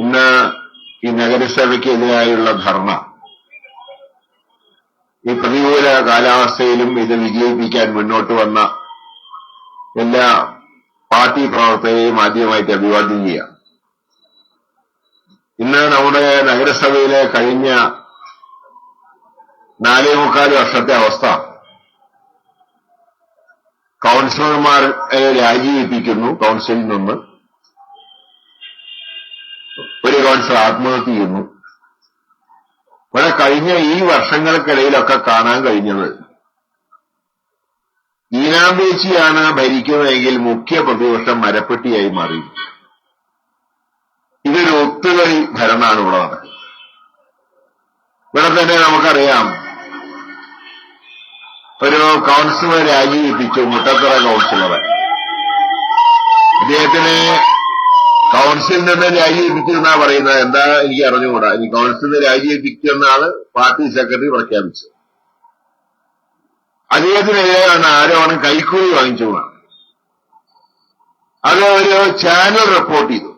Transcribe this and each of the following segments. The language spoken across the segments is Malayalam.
ഇന്ന് ഈ നഗരസഭയ്ക്കെതിരായുള്ള ധർണ. ഈ പ്രതികൂല കാലാവസ്ഥയിലും ഇത് വിജയിപ്പിക്കാൻ മുന്നോട്ട് വന്ന എല്ലാ പാർട്ടി പ്രവർത്തകരെയും ആദ്യമായിട്ട് അഭിവാദ്യം ചെയ്യാം. ഇന്ന് നമ്മുടെ നഗരസഭയിലെ കഴിഞ്ഞ നാലേ മുക്കാൽ വർഷത്തെ അവസ്ഥ. കൗൺസിലർമാരെ രാജിവെപ്പിക്കുന്നു കൗൺസിലിൽ നിന്ന്. കൗൺസിലർ ആത്മഹത്യ ചെയ്യുന്നു. ഇവിടെ കഴിഞ്ഞ ഈ വർഷങ്ങൾക്കിടയിലൊക്കെ കാണാൻ കഴിഞ്ഞത്. ഈനാമ്പേച്ചിയാണ് ഭരിക്കുന്നതെങ്കിൽ മുഖ്യ പ്രതിപക്ഷം മരപ്പെട്ടിയായി മാറി. ഇതൊരു ഒത്തുകളി ഭരണമാണ് ഇവിടെ ഇവിടെ തന്നെ നമുക്കറിയാം. ഒരു കൗൺസിലർ രാജിവെപ്പിച്ചു മുട്ടത്തറ കൗൺസിലറെ. അദ്ദേഹത്തിനെ കൗൺസിലിൽ നിന്ന് രാജിവെപ്പിച്ചു എന്നാ പറയുന്നത്. എന്താ എനിക്ക് അറിഞ്ഞുകൂടാ. ഇനി കൗൺസിലിൽ നിന്ന് രാജിവെപ്പിക്കുമെന്നാണ് പാർട്ടി സെക്രട്ടറി പ്രഖ്യാപിച്ചത് അദ്ദേഹത്തിനെതിരെയാണ് ആരോപണം കൈക്കൂലി വാങ്ങിച്ചുകൊണ്ടാണ്. അത് ഒരു ചാനൽ റിപ്പോർട്ട് ചെയ്തു.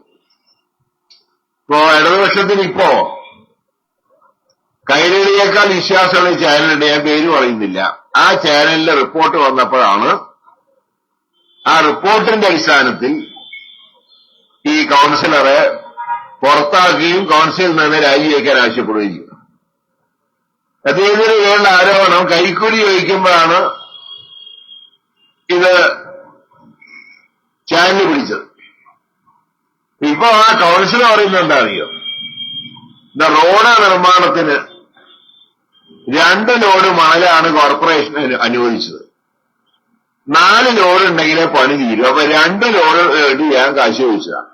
ഇപ്പോ ഇടതുപക്ഷത്തിന് ഇപ്പോ കൈരളിയേക്കാൾ വിശ്വാസമുള്ള ചാനലുണ്ട്. ഞാൻ പേര് പറയുന്നില്ല. ആ ചാനലിലെ റിപ്പോർട്ട് വന്നപ്പോഴാണ് ആ റിപ്പോർട്ടിന്റെ അടിസ്ഥാനത്തിൽ ഈ കൗൺസിലറെ പുറത്താക്കുകയും കൗൺസിലിൽ നിന്ന് രാജിവെക്കാൻ ആവശ്യപ്പെടുകയും ചെയ്തു. അദ്ദേഹത്തിന് വേണ്ട ആരോപണം കൈക്കൂലി ചോദിക്കുമ്പോഴാണ് ഇത് ചാനൽ പിടിച്ചത്. ഇപ്പൊ ആ കൗൺസിലർ പറയുന്നത് എന്താ ഇത് റോഡ് നിർമ്മാണത്തിന് രണ്ട് ലോഡ് മണലാണ് കോർപ്പറേഷൻ അനുവദിച്ചത്. നാല് ലോഡ് ഉണ്ടെങ്കിലേ പണി തീരും. അപ്പൊ രണ്ട് ലോഡ് ചെയ്യാൻ കാശ് ചോദിച്ചതാണ്.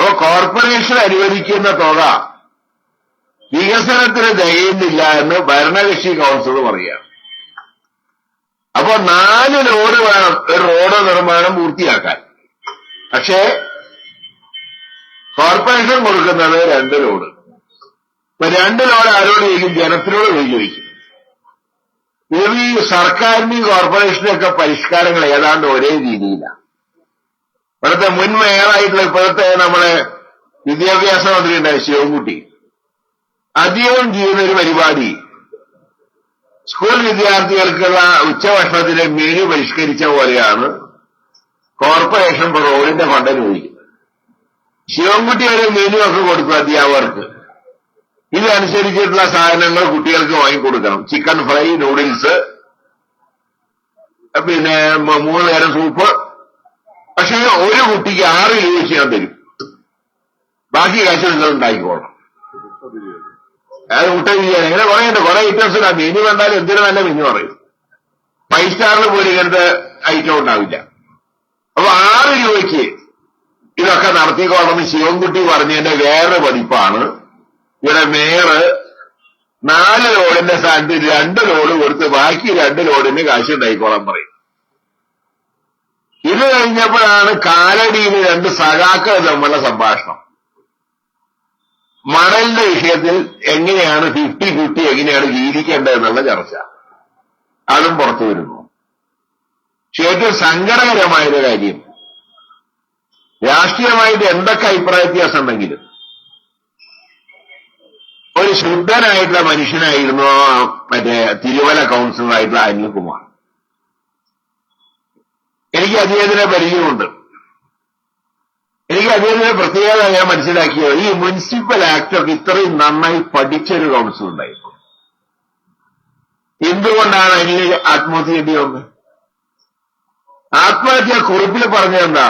അപ്പൊ കോർപ്പറേഷൻ അനുവദിക്കുന്ന തുക വികസനത്തിന് തികയുന്നില്ല എന്ന് ഭരണകക്ഷി കൗൺസിൽ പറയുകയാണ് അപ്പൊ നാല് ലോഡ് വേണം ഒരു റോഡ് നിർമ്മാണം പൂർത്തിയാക്കാൻ. പക്ഷേ കോർപ്പറേഷൻ കൊടുക്കുന്നത് രണ്ട് ലോഡ് ഇപ്പൊ രണ്ട് ലോഡ് ആരോട് ചോദിക്കും? ജനത്തിനോട് ചോദിക്കും ഇത് ഈ സർക്കാരിന്റെയും പരിഷ്കാരങ്ങൾ ഏതാണ്ട് ഒരേ രീതിയിലാണ്. ഇവിടുത്തെ മുൻ മേയറായിട്ടുള്ള ഇപ്പോഴത്തെ നമ്മളെ വിദ്യാഭ്യാസ മന്ത്രി ഉണ്ടായി ശിവൻകുട്ടി. അധികവും ചെയ്യുന്ന ഒരു പരിപാടി. സ്കൂൾ വിദ്യാർത്ഥികൾക്കുള്ള ഉച്ചഭക്ഷണത്തിലെ മെനു പരിഷ്കരിച്ച പോലെയാണ് കോർപ്പറേഷൻ റോഡിന്റെ ഫണ്ട് അനുവദിക്കുന്നത് ശിവൻകുട്ടി ഒരു മെനു ഒക്കെ കൊടുക്കും അധ്യാപകർക്ക്. ഇതനുസരിച്ചിട്ടുള്ള സാധനങ്ങൾ കുട്ടികൾക്ക് വാങ്ങിക്കൊടുക്കണം. ചിക്കൻ ഫ്രൈ നൂഡിൽസ് പിന്നെ മൂന്ന് നേരം സൂപ്പ് പക്ഷേ ഒരു കുട്ടിക്ക് ആറ് രൂപ ഞാൻ തരും. ബാക്കി കാശ് നിങ്ങൾ ഉണ്ടാക്കിക്കോളാം അതായത് മുട്ട ബിരിയാണി. അങ്ങനെ കുറെ ഉണ്ട്. കുറെ ഐറ്റംസ് ഉണ്ട്. മെനു കണ്ടാലും എന്തിനു നല്ല മെനു പറയും. ഫൈവ് സ്റ്റാറിൽ പോലും ഇങ്ങനത്തെ ഐറ്റം ഉണ്ടാവില്ല. അപ്പൊ ആറ് രൂപയ്ക്ക് ഇതൊക്കെ നടത്തിക്കോളണം ശിവൻകുട്ടി പറഞ്ഞതിന്റെ വേറെ പതിപ്പാണ്. ഇവിടെ മേയറ് നാല് ലോഡിന്റെ സ്ഥാനത്ത് രണ്ട് ലോഡ് കൊടുത്ത് ബാക്കി രണ്ട് ലോഡിന് കാശ് ഉണ്ടായിക്കോളാൻ പറയും. ഇത് കഴിഞ്ഞപ്പോഴാണ് കാലടിയിൽ രണ്ട് സഖാക്കൾ തമ്മിലുള്ള സംഭാഷണം. മണലിന്റെ വിഷയത്തിൽ എങ്ങനെയാണ് ഫിഫ്റ്റി ഫിഫ്റ്റി എങ്ങനെയാണ് ജീവിക്കേണ്ടത് എന്നുള്ള ചർച്ച. അതും പുറത്തു വരുന്നു. പക്ഷെ ഏറ്റവും സങ്കടകരമായൊരു കാര്യം. രാഷ്ട്രീയമായിട്ട് എന്തൊക്കെ അഭിപ്രായ വ്യത്യാസം ഉണ്ടെങ്കിലും ഒരു ശുദ്ധനായിട്ടുള്ള മനുഷ്യനായിരുന്നു മറ്റേ തിരുവല കൗൺസിലറായിട്ടുള്ള അനിൽകുമാർ. എനിക്ക് അദ്ദേഹത്തിനെ പരിചയമുണ്ട്. എനിക്ക് അദ്ദേഹത്തിന്റെ പ്രത്യേകത ഞാൻ മനസ്സിലാക്കിയത് ഈ മുനിസിപ്പൽ ആക്ടർക്ക് ഇത്രയും നന്നായി പഠിച്ചൊരു കൗൺസിൽ ഉണ്ടായിരുന്നു എന്തുകൊണ്ടാണ് അതിൽ ആത്മഹത്യ ചെയ്യേണ്ടി വന്നത് ആത്മഹത്യ കുറിപ്പിൽ പറഞ്ഞതെന്താ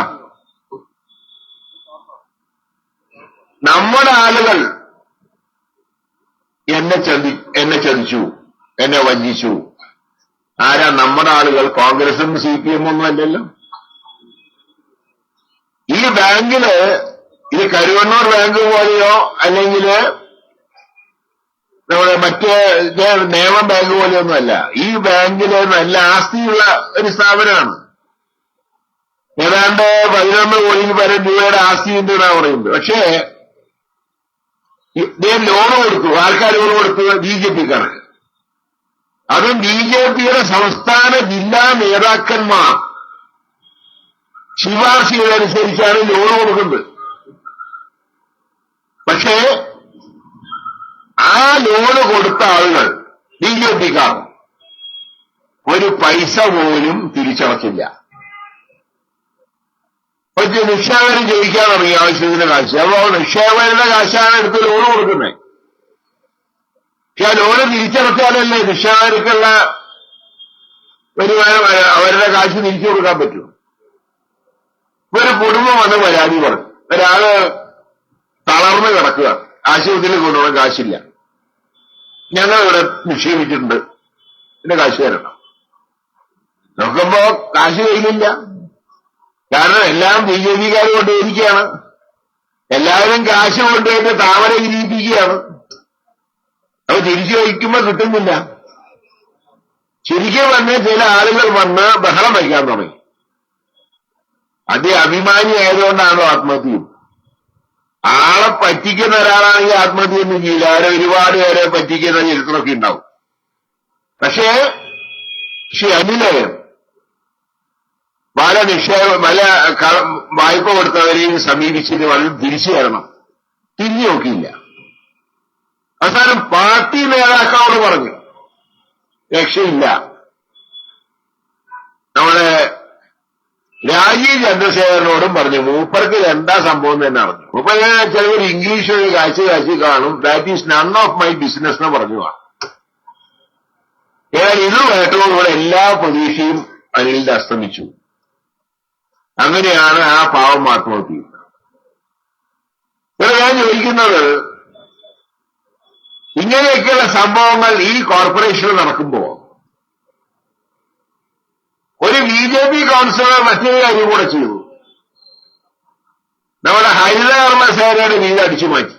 നമ്മുടെ ആളുകൾ എന്നെ ചതി എന്നെ ചതിച്ചു എന്നെ വഞ്ചിച്ചു. ആരാ നമ്മുടെ ആളുകൾ? കോൺഗ്രസും സി പി എം ഒന്നും അല്ലല്ലോ. ഈ ബാങ്കിൽ ഈ കരുവണ്ണൂർ ബാങ്ക് പോലെയോ അല്ലെങ്കിൽ നമ്മുടെ മറ്റേ നിയമം ബാങ്ക് പോലെയൊന്നുമല്ല ഈ ബാങ്കിൽ നല്ല ആസ്തിയുള്ള ഒരു സ്ഥാപനമാണ്. ഏതാണ്ട് പതിനൊന്ന് കോടി പരം രൂപയുടെ ആസ്തി ഉണ്ട് എന്നാ പറയുന്നത്. പക്ഷേ ഇദ്ദേഹം ലോൺ കൊടുത്തു. ആൾക്കാർ ലോൺ കൊടുത്തത്? ബി ജെ പിക്കാണ്. അതും ബി ജെ പിയുടെ സംസ്ഥാന ജില്ലാ നേതാക്കന്മാർ. ശുപാർശ ലോൺ കൊടുക്കുന്നത്. പക്ഷേ ആ ലോണ് കൊടുത്ത ആളുകൾ ബി ജെ പിക്കാർ ഒരു പൈസ പോലും തിരിച്ചടച്ചില്ല പക്ഷെ നിക്ഷേപകർ ചോദിക്കാൻ തുടങ്ങി ആവശ്യത്തിന് കാശ്. അപ്പോ നിക്ഷേപകരുടെ കാശാണ് എടുത്ത് ലോൺ കൊടുക്കുന്നത്. പക്ഷെ ആ ലോണ് തിരിച്ചടച്ചാലല്ലേ നിക്ഷേപകർക്കുള്ള വരുമാനം അവരുടെ കാശ് തിരിച്ചു കൊടുക്കാൻ പറ്റും. ഒരു കുടുംബം വന്ന് പരാതി പറഞ്ഞു. ഒരാൾ തളർന്ന് കിടക്കുക. ആശുപത്രിയിൽ കൊണ്ടുപോകാൻ കാശില്ല. ഞങ്ങൾ ഇവിടെ നിക്ഷേപിച്ചിട്ടുണ്ട്. എന്റെ കാശ് തരണം. നോക്കുമ്പോ കാശ് കയ്യിലില്ല. കാരണം എല്ലാം ബി ജെ പിക്കാർ കൊണ്ടുപോയിരിക്കുകയാണ്. എല്ലാവരും കാശ് കൊണ്ടുപോയിട്ട് താമര വിരിയിപ്പിക്കുകയാണ് തിരിച്ചു വയ്ക്കുമ്പോ കിട്ടുന്നില്ല. ശരിക്കും വന്ന് ചില ആളുകൾ വന്ന് ബഹളം വയ്ക്കാൻ തുടങ്ങി. അതി അഭിമാനി ആയതുകൊണ്ടാണോ ആത്മഹത്യ? ആളെ പറ്റിക്കുന്ന ഒരാളാണെങ്കിൽ ആത്മഹത്യ ഒന്നും ചെയ്യില്ല. അവരെ ഒരുപാട് പേരെ പറ്റിക്കുന്ന ചരിത്രമൊക്കെ ഉണ്ടാവും. പക്ഷേ ശ്രീ അനിലയം പല നിക്ഷേപ പല വായ്പ കൊടുത്തവരെയും സമീപിച്ചിട്ട് വളരെ തിരിച്ചു തരണം തിരിഞ്ഞു നോക്കിയില്ല. അവസാനം പാർട്ടി നേതാക്കളോട് പറഞ്ഞു രക്ഷയില്ല. നമ്മുടെ രാജീവ് ചന്ദ്രശേഖരനോടും പറഞ്ഞു മൂപ്പർക്ക് എന്താ സംഭവം എന്ന് തന്നെ അറിഞ്ഞു. മൂപ്പർ ചിലവർ ഇംഗ്ലീഷ് ഒരു കാഴ്ച കാഴ്ച കാണും. That is none of my business എന്ന് പറഞ്ഞു ഏതായാലും ഇത് ഇവിടെ എല്ലാ പ്രതീക്ഷയും അനിലിന്റെ അസ്തമിച്ചു. അങ്ങനെയാണ് ആ പാവം ആത്മഹത്യ. ഇവിടെ ഞാൻ ചോദിക്കുന്നത് ഇങ്ങനെയൊക്കെയുള്ള സംഭവങ്ങൾ ഈ കോർപ്പറേഷനിൽ നടക്കുമ്പോൾ ഒരു ബി ജെ പി കൗൺസിലർ മറ്റൊരു കാര്യം കൂടെ ചെയ്തു. നമ്മുടെ ഹരിതകർമ്മ സേനയുടെ വീട് അടിച്ചു മാറ്റി.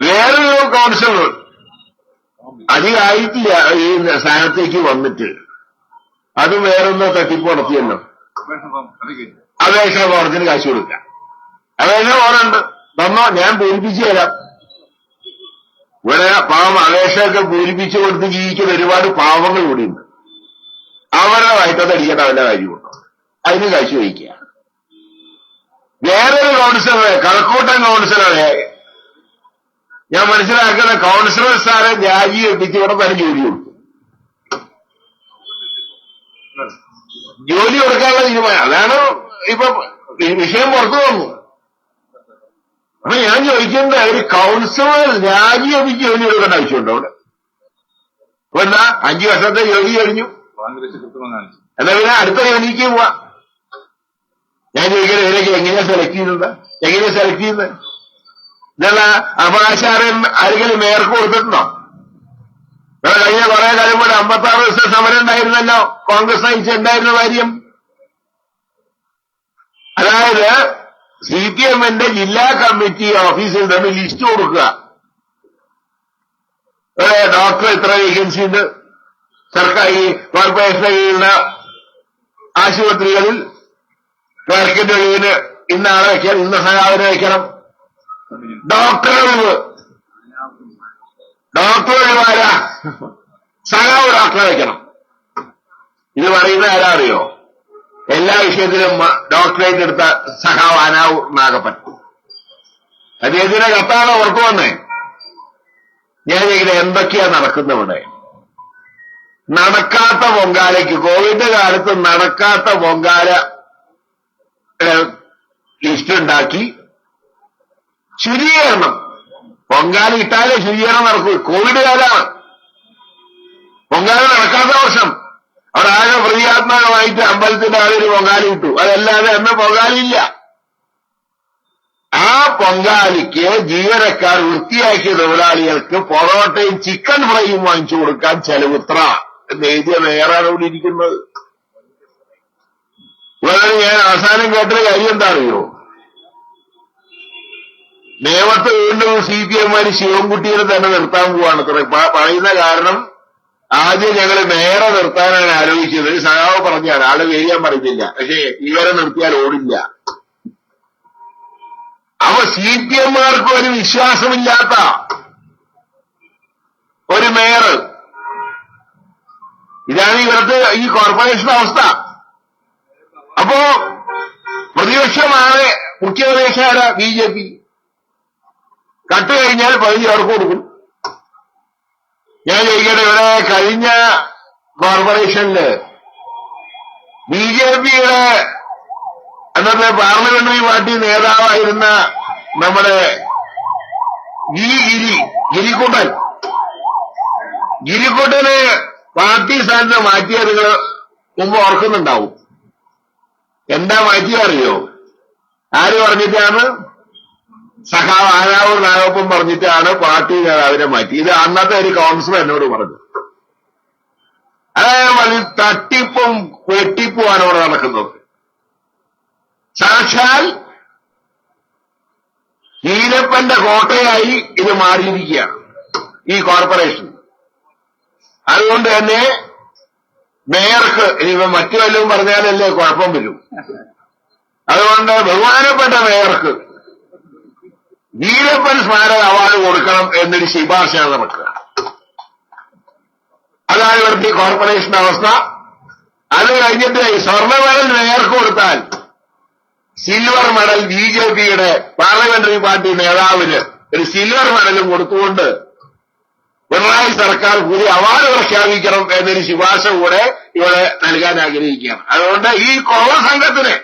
വേറൊരു കൗൺസിലർ അധികമായിട്ടില്ല ഈ സ്ഥാനത്തേക്ക് വന്നിട്ട് അത് വേറൊന്ന് തട്ടിപ്പ് നടത്തിയല്ലോ അപേക്ഷ കോടതിന് കാശ് കൊടുക്കാം. അപേക്ഷ കോടുണ്ട് തന്നോ ഞാൻ പൂരിപ്പിച്ചു തരാം. ഇവിടെ പാവം അപേക്ഷയൊക്കെ പൂരിപ്പിച്ചു കൊടുത്ത് ജീവിക്കുന്ന ഒരുപാട് പാവങ്ങൾ കൂടിയുണ്ട് അവരുടെ വയറ്റത്ത് അടിക്കേണ്ട അവന്റെ കാര്യമുണ്ടോ? അതിന് കാഴ്ച വഹിക്കുക വേറൊരു കൗൺസിലറെ കഴക്കൂട്ടൻ കൗൺസിലറെ ഞാൻ മനസ്സിലാക്കുന്ന കൗൺസിലർ സാറെ രാജി എത്തിച്ച് ഇവിടെ തന്നെ ജോലി കൊടുത്തു ജോലി കൊടുക്കാനുള്ള തീരുമാനം. അതാണ് ഇപ്പൊ വിഷയം പുറത്തു വന്നു. അപ്പൊ ഞാൻ ചോദിക്കുന്നത് ഒരു കൗൺസിലർ രാജി എത്തിച്ച് ജോലി കൊടുക്കേണ്ട ആവശ്യമുണ്ടോ അവിടെ? അപ്പൊ എന്താ? അഞ്ചു വർഷത്തെ ജോലി കഴിഞ്ഞു. എന്നാ പിന്നെ അടുത്ത ജോലിക്ക് പോവാ. ഞാൻ ചോദിക്കുന്നത് ഇവരൊക്കെ എങ്ങനെയാ സെലക്ട് ചെയ്യുന്നത്? എങ്ങനെയാ സെലക്ട് ചെയ്യുന്നത്? ഇതല്ല അവകാശം ആരെങ്കിലും മേയർക്ക് കൊടുത്തിട്ടുണ്ടോ? കഴിഞ്ഞ കുറെ കാലം പോലെ അമ്പത്താറ് ദിവസം സമരം ഉണ്ടായിരുന്നല്ലോ. കോൺഗ്രസ് നയിച്ചുണ്ടായിരുന്ന കാര്യം. അതായത് സി പി എമ്മിന്റെ ജില്ലാ കമ്മിറ്റി ഓഫീസിൽ നിന്ന് ലിസ്റ്റ് കൊടുക്കുക. ഡോക്ടർ എത്ര വേക്കൻസി ഉണ്ട്. സർക്കാർ ഈ കോർപ്പറേഷന്റെ കീഴിലുള്ള ആശുപത്രികളിൽ ക്ലർക്കിന്റെ ഒഴിവിന് ഇന്ന ആളെ വയ്ക്കണം ഇന്ന സഹാവിനെ വയ്ക്കണം ഡോക്ടർ ഒഴിവ്. ഡോക്ടർ ഒഴിവാരാ സഹാവ് ഡോക്ടറെ വയ്ക്കണം ഇത് പറയുന്ന ആരാ അറിയോ? എല്ലാ വിഷയത്തിലും ഡോക്ടറേറ്റ് എടുത്ത സഹാവ് അനാവ് നാഗപ്പൻ. അദ്ദേഹത്തിന്റെ കത്താണ് ഓർത്തു വന്നേ? ഞാൻ ഇങ്ങനെ എന്തൊക്കെയാ നടക്കുന്നവിടെ നടക്കാത്ത പൊങ്കാലയ്ക്ക് കോവിഡ് കാലത്ത് നടക്കാത്ത പൊങ്കാല ലിസ്റ്റ് ഉണ്ടാക്കി ശുചീകരണം. പൊങ്കാല ഇട്ടാലേ ശുചീകരണം നടക്കൂ. കോവിഡ് കാലമാണ്. പൊങ്കാല നടക്കാത്ത വർഷം. അവിടെ ആകെ പ്രതീകാത്മകമായിട്ട് അമ്പലത്തിന്റെ ആളൊരു പൊങ്കാലി ഇട്ടു. അതല്ലാതെ അന്ന് പൊങ്കാലയില്ല. ആ പൊങ്കാലിക്ക് ജീവനക്കാർ വൃത്തിയാക്കിയ തൊഴിലാളികൾക്ക് പൊറോട്ടയും ചിക്കൻ ഫ്രൈയും വാങ്ങിച്ചു കൊടുക്കാൻ ചെലവുത്ര എന്ന് എഴുതിയ മേയറാണ് ഇവിടെ ഇരിക്കുന്നത്. ഇവിടെ ഞാൻ അവസാനം കേട്ടൊരു കാര്യം എന്താ അറിയോ നിയമത്തെ വീണ്ടും സി പി എമ്മാര് ശിവൻകുട്ടിയെ തന്നെ നിർത്താൻ പോവാണ്. പറയുന്ന കാരണം ആദ്യം ഞങ്ങൾ നേരെ നിർത്താനാണ് ആലോചിച്ചത്. സഹാവ് പറഞ്ഞാണ് ആൾ വേരിയാൻ പറയുന്നില്ല പക്ഷേ ഇവരെ നിർത്തിയാൽ ഓടില്ല. അവ സി പി എമ്മാർക്ക് ഒരു വിശ്വാസമില്ലാത്ത ഒരു മേയർ ഇതാണ് ഇവർക്ക് ഈ കോർപ്പറേഷൻ അവസ്ഥ. അപ്പോ പ്രതിപക്ഷമാണ് മുഖ്യ ഉപദേശകര ബി ജെ പി. കട്ട് കഴിഞ്ഞാൽ പകുതി അവർക്ക് കൊടുക്കും. ഞാൻ ചോദിക്കട്ടെ ഇവിടെ കഴിഞ്ഞ കോർപ്പറേഷനിൽ ബി ജെ പിയുടെ അന്നത്തെ പാർലമെന്ററി പാർട്ടി നേതാവായിരുന്ന നമ്മുടെ വി ഗിരി ഗിരിക്കുട്ടൻ. ഗിരിക്കുട്ടനെ പാർട്ടി സ്ഥാനത്ത് മാറ്റിയത് നിങ്ങൾ മുമ്പ് ഓർക്കുന്നുണ്ടാവും. എന്താ മാറ്റിയറിയോ ആര് പറഞ്ഞിട്ടാണ്? സഖാവ് ആനാവൂർ നാഗപ്പൻ പറഞ്ഞിട്ടാണ് പാർട്ടി നേതാവിനെ മാറ്റി. ഇത് അന്നത്തെ ഒരു കൗൺസിലർ എന്നോട് പറഞ്ഞു. പറഞ്ഞ് തട്ടിപ്പും വെട്ടിപ്പുമാണ് അവിടെ നടക്കുന്നത്. സാക്ഷാൽ ഈരപ്പന്റെ കോട്ടയായി ഇത് മാറിയിരിക്കുകയാണ് ഈ കോർപ്പറേഷൻ അതുകൊണ്ട് തന്നെ മേയർക്ക് ഇനിയിപ്പോ മറ്റു വല്ലതും പറഞ്ഞാലല്ലേ കുഴപ്പം വരും. അതുകൊണ്ട് ബഹുമാനപ്പെട്ട മേയർക്ക് വീരപ്പൻ സ്മാരക അവാർഡ് കൊടുക്കണം എന്നൊരു ശുപാർശയാണ് നമുക്ക് അതാണ് ഇവർക്ക് ഈ കോർപ്പറേഷന്റെ അവസ്ഥ. അത് കഴിഞ്ഞിട്ട് സ്വർണ മെഡൽ നേർക്ക് കൊടുത്താൽ സിൽവർ മെഡൽ ബി ജെ പിയുടെ പാർലമെന്ററി പാർട്ടി നേതാവിന് ഒരു സിൽവർ മെഡലും കൊടുത്തുകൊണ്ട് പിണറായി സർക്കാർ പുതിയ അവാർഡ് പ്രഖ്യാപിക്കണം എന്നൊരു ശുപാർശ കൂടെ ഇവിടെ നൽകാൻ ആഗ്രഹിക്കുകയാണ്. അതുകൊണ്ട് ഈ കോൺഗ്രസ് സംഘത്തിനെ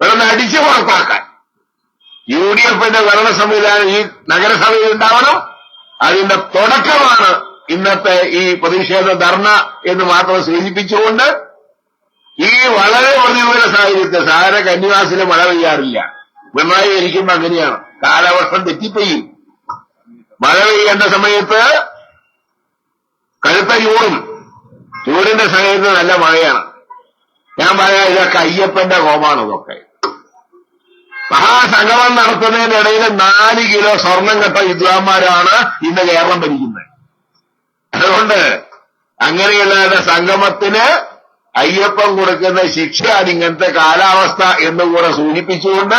ഇവിടെ അടിച്ചു പുറത്താക്കാൻ യു ഡി എഫിന്റെ ഭരണ സംവിധാനം ഈ നഗരസഭയിൽ ഉണ്ടാവണം. അതിന്റെ തുടക്കമാണ് ഇന്നത്തെ ഈ പ്രതിഷേധ ധർണ എന്ന് മാത്രം സൂചിപ്പിച്ചുകൊണ്ട് ഈ വളരെ പ്രതികൂല സാഹചര്യത്തിൽ സാധാരണ കന്നിവാസിന് മഴ പെയ്യാറില്ല. പിണറായി ഇരിക്കുമ്പോ അങ്ങനെയാണ്. കാലവർഷം തെറ്റിപ്പെയ്യും മഴ പെയ്യേണ്ട സമയത്ത് കഴുത്ത ചൂടും. ചൂടിന്റെ സമയത്ത് നല്ല മഴയാണ്. ഞാൻ പറയാം ഇതൊക്കെ അയ്യപ്പന്റെ കോമാണ് ഇതൊക്കെ. മഹാസംഗമം നടത്തുന്നതിനിടയിൽ നാല് കിലോ സ്വർണം കെട്ട വിദ്വാന്മാരാണ് ഇന്ന് കേരളം ഭരിക്കുന്നത്. അതുകൊണ്ട് അങ്ങനെയുള്ള സംഗമത്തിന് അയ്യപ്പം കൊടുക്കുന്ന ശിക്ഷയാണ് ഇങ്ങനത്തെ കാലാവസ്ഥ എന്നുകൂടെ സൂചിപ്പിച്ചുകൊണ്ട്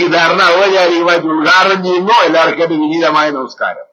ഈ ധർണ ഔപചാരികമായിട്ട് ഉദ്ഘാടനം ചെയ്യുന്നു. എല്ലാവർക്കും വിനീതമായ നമസ്കാരം.